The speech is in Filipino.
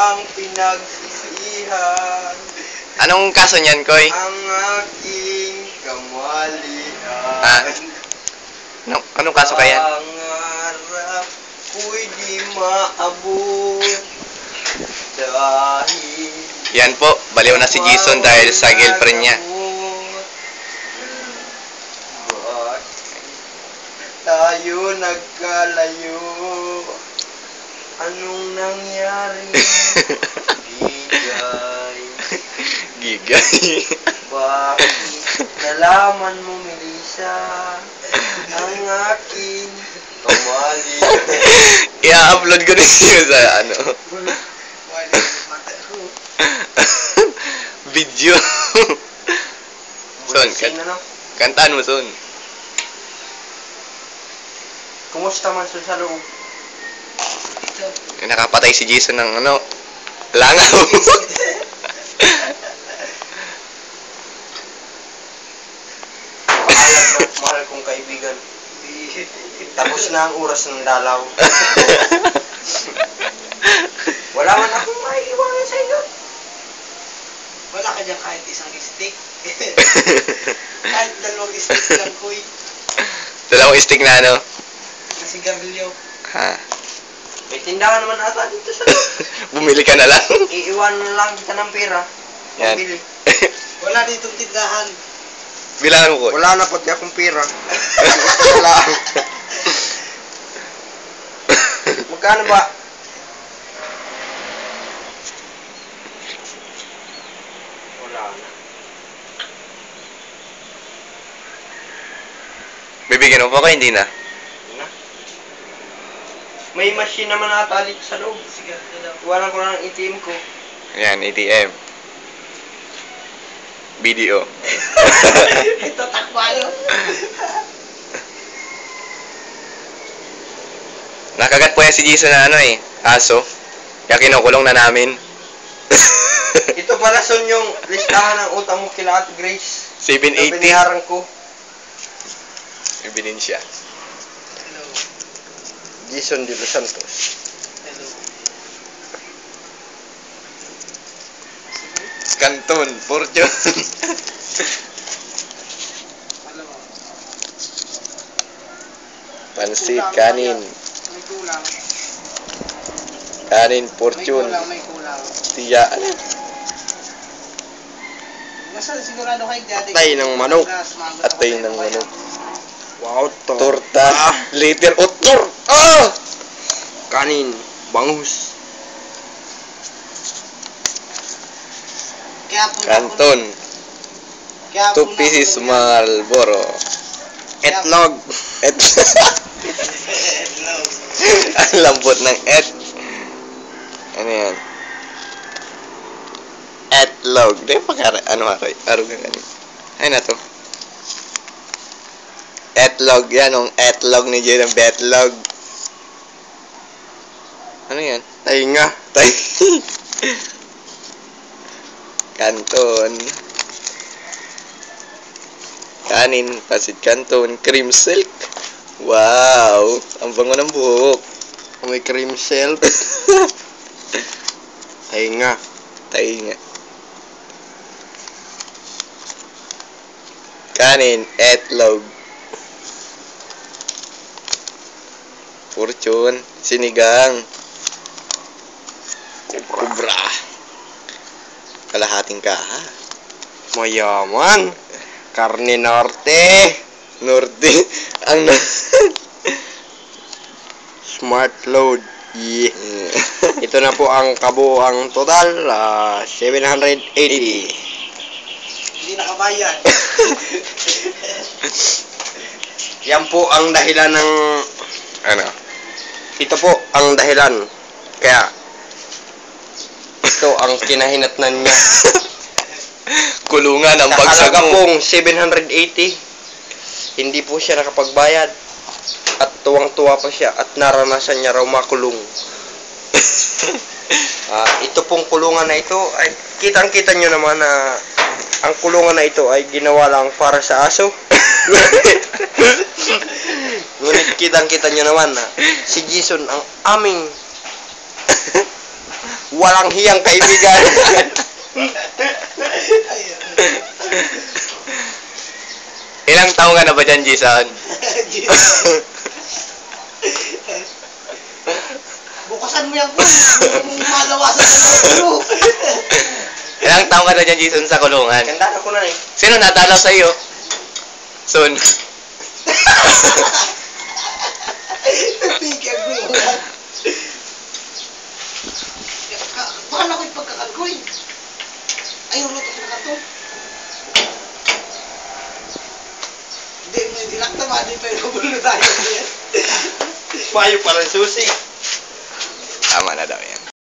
ang pinagsisihan. Anong kaso niyan, Koy? Ang aking kamalian. Ah, Anong, anong kaso kaya? Pangarap ko'y di maabot. Dahil Yan po, baliw na si Jason dahil sa girlfriend niya. Bakit tayo nagkalayo? Anong nangyari? Bigay. Gigay. Bakit nalaman mo, Melissa? Ang aking kamali. I-upload ko din yun sa ano. Video. Son, kan kantaan mo, Son. Kumusta man sun sa loob? Nakapatay si Jason ng ano, langaw. Mahal kong kaibigan. Tapos na ang oras ng dalaw. Wala man akong maiiwanan sa iyo. Wala ka dyan kahit isang stick. kahit dalawang stick lang, kuy. Dalawang stick na ano. Na sigarilyo. Ha. May tindahan naman ata dito sa loob. Bumili ka na lang. Iiwan na lang kita ng pera. Yan. Wala ditong tindahan. Bilangan mo ko. Wala na pati akong pera. Lang. Magkano ba? Wala na. Bibigyan mo pa ko, hindi na. May machine naman ata dito sa loob. Daw. Iwanan ko na ng ATM ko. Yan, ATM. Video. Ito takbayo. Nakagat po yan si Jason na ano eh, aso. Kaya kinukulong na namin. Ito pala son yung listahan ng utang mo kila Ate Grace. Na 780. binayaran ko. Ebidensya. Hello. Jason De Los Santos. Hello. Canton, Fortune. Pansit, kanin. Kanin, Fortune. Tiya. Atay ng manok. Atay ng manok. Wow, to. Torta. Ah. Later, oh, tor! Ah! Kanin. Bangus. Kaya Two pieces Marlboro. Etlog. Et. Ang lambot ng et. Ano yan? Etlog. Di ba pagkara, ano ako? Aro ka. Ay na to. Etlog. Yan, ang etlog ni Jay ng betlog. Ano yan? Tainga. Tay. Kanton. Kanin, pasit kanton, cream silk. Wow! Ang bango ng buhok. May cream shell. Tainga. Tayo nga. Kanin, etlog. Fortune, sinigang. Kubra. Kalahating kaha. Mayaman. Karne Norte. Norte. Ang na... Smart load. Yeah. Ito na po ang kabuang total. ah, 780. Hindi nakabayad. Yan po ang dahilan ng... ano? Ito po ang dahilan. Kaya... Ito ang kinahinatnan niya. Kulungan ang halaga mo. pong 780, hindi po siya nakapagbayad. At tuwang-tuwa pa siya at naranasan niya raw makulong. Ah, ito pong kulungan na ito, ay kitang-kita nyo naman na ang kulungan na ito ay ginawa lang para sa aso. Ngunit kitang-kita nyo naman na si Jason ang aming walang hiyang kaibigan. Ilang taong ka na ba dyan, Jason? Bukasan mo yan, Kun. Gusto mong malawasan bro. Ilang taong ka na dyan, Jason, sa kulungan? Ganda ako na eh. Sino natalo sa iyo? Sun. Bigyan mo yun. Paano ko yung pagkakalkoy? Ayaw luto ko na to. Hindi mo yung pa yung nabulo tayo. Mayo para susi. Tama na daw yan.